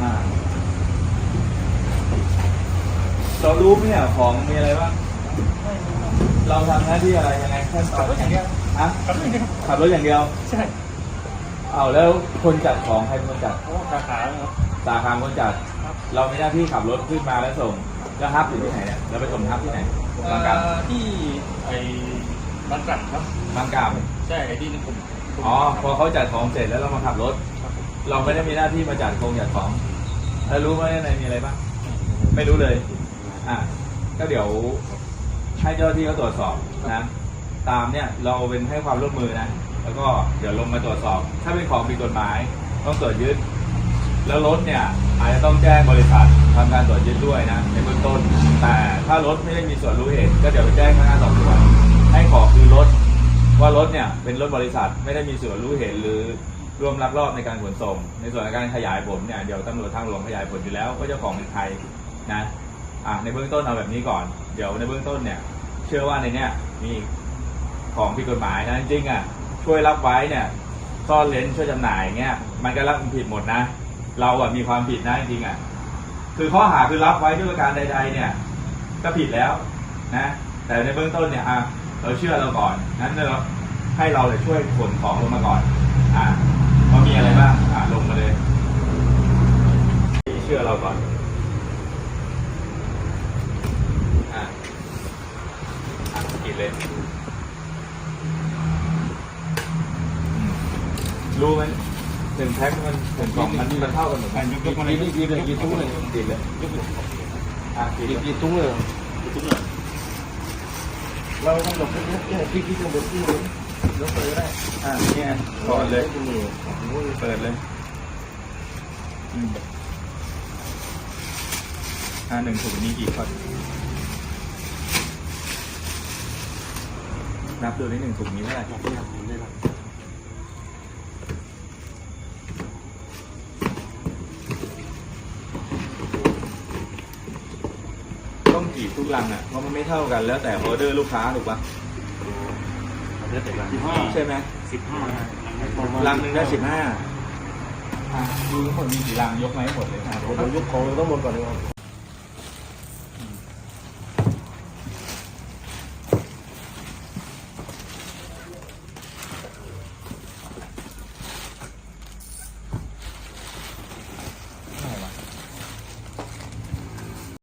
อ่าเรารู้ไหมเนี่ยของมีอะไรบ้าง เราทำหน้าที่อะไรยังไงขั้นตอนขับรถอย่างเดียวฮะครับไม่ได้ขับรถอย่างเดียว ใช่ เอาแล้วคนจัดของใครเป็นคนจัดเพราะว่าสาขาครับสาขาคนจัดครับเรามีหน้าที่ขับรถขึ้นมาแล้วส่ง แล้วฮับอยู่ที่ไหนเนี่ยเราไปส่งฮับที่ไหนบางกาเอ่อที่ไอ้บางกลั่นครับบางกาใช่ไอ้ที่นี่ผมผม อ๋อพอเขาจัดของเสร็จแล้วเรามาขับรถ เราไม่ได้มีหน้าที่มาจัดโครงจัดของแล้วรู้ไหมในในมีอะไรบ้างไม่รู้เลย อะก็เดี๋ยวให้เจ้าหน้าที่เขาตรวจสอบนะตามเนี่ยเราเป็นให้ความร่วมมือนะแล้วก็เดี๋ยวลงมาตรวจสอบ ถ้าเป็นของผิดกฎหมาย ต้องตรวจยึด แล้วรถเนี่ยอาจจะต้องแจ้งบริษัททำการตรวจยึดด้วยนะในเบื้องต้น แต่ถ้ารถไม่ได้มีส่วนรู้เหตุก็เดี๋ยวไปแจ้งพนักงานสอบสวนให้ขอคือรถ ว่ารถเนี่ยเป็นรถบริษัทไม่ได้มีส่วนรู้เห็นหรือร่วมลักลอบในการขนส่ง ในส่วนของการขยายผลเนี่ยเดี๋ยวตำรวจทางหลวงขยายผลอยู่แล้วว่าเจ้าของเป็นใครนะอะในเบื้องต้นเอาแบบนี้ก่อน เดี๋ยวในเบื้องต้นเนี่ยเชื่อว่าในเนี้ยมีของผิดกฎหมายนะจริงอะช่วยรับไว้เนี่ยซ่อนเลนช่วยจำหน่ายเงี้ยมันก็รับผิดหมดนะ เราอะมีความผิดนะจริงอะคือข้อหาคือรับไว้ด้วยประการใด ๆ เนี่ยก็ผิดแล้วนะแต่ในเบื้องต้นเนี่ยอะ เราเชื่อเราก่อนนั้นเราให้เราเลยช่วยขนของลงมาก่อน อะว่ามีอะไรบ้างอะลงมาเลย เชื่อเราก่อนอะอะกินเลยรู้ไหมหนึ่งแพ็คมันหนึ่งกล่องมันมันเท่ากันหมดไหมยกยกมาเลยกี่กี่กี่ถุงเลยกินเลยยกเลยอะกินกี่เลยกี่ถุงเลยทุกเลย เราต้องหลบให้แค่พี่พี่ต้องหลบพี่เลยยกเลยก็ได้อ่าเนี่ยก่อนเลยเปิดเลยห้าหนึ่งถุงมีกี่คนนับดูนี่หนึ่งถุงนี้เท่าไหร่ ต้องกี่ทุกลังอะเพราะมันไม่เท่ากันแล้วแต่ออเดอร์ลูกค้าถูกปะเลือดแต่ละที่ห้าใช่ไหมสิบห้าลังหนึ่งได้สิบห้าอะดูทั้งหมดมีกี่ลังยกมาให้หมดเลยอะเรายกของเราต้องหมดก่อนเลยครับ